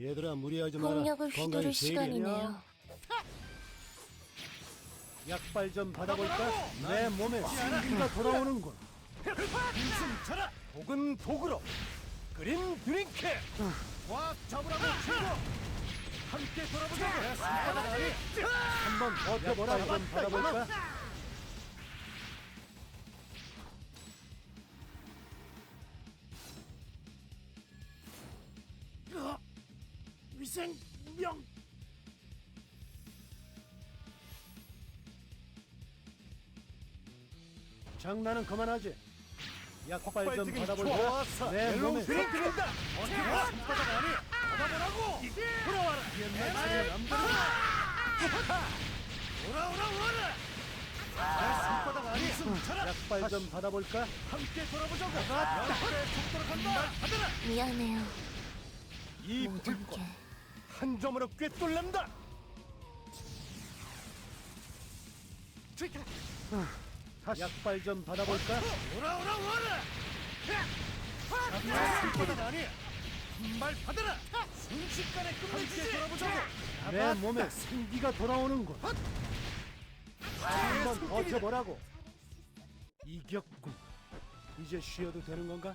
얘들아 무리하지 마라. 건강이 휘두를 제일이야. 시간이네요. 약발 좀 받아볼까? 내 몸에 생기가 돌아오는군. 숨 차라. 혹은 독으로 그린 드링크. 꽉 잡으라고 친구. 함께 돌아보자고. 손바닥 아니. 한번 버텨보라. 좀 받아볼까? 위생명. 장난은 그만하지. 약발 좀 폭발적인 받아볼까? 내 몸에 드링 드린다. 어디가 손바닥 아니. 받아보라고. 돌아와라. 옛날 남자는 돌아오라 오라. 내 손바닥 아니. 숨 차라. 약발 좀 받아볼까? 함께 돌아보자고. 옆에 속도로 간다. 받아라. 미안해요. 이 모든 불꽃 게 한 점으로 꿰뚫는다. 다시 약발 좀 받아볼까? 돌아오라 오라. 내 손바닥 아니. 말 받아라. 순식간에 끝내주지. 내 몸에 생기가 돌아오는군. 한번 버텨보라고. 이겼군. 이제 쉬어도 되는 건가?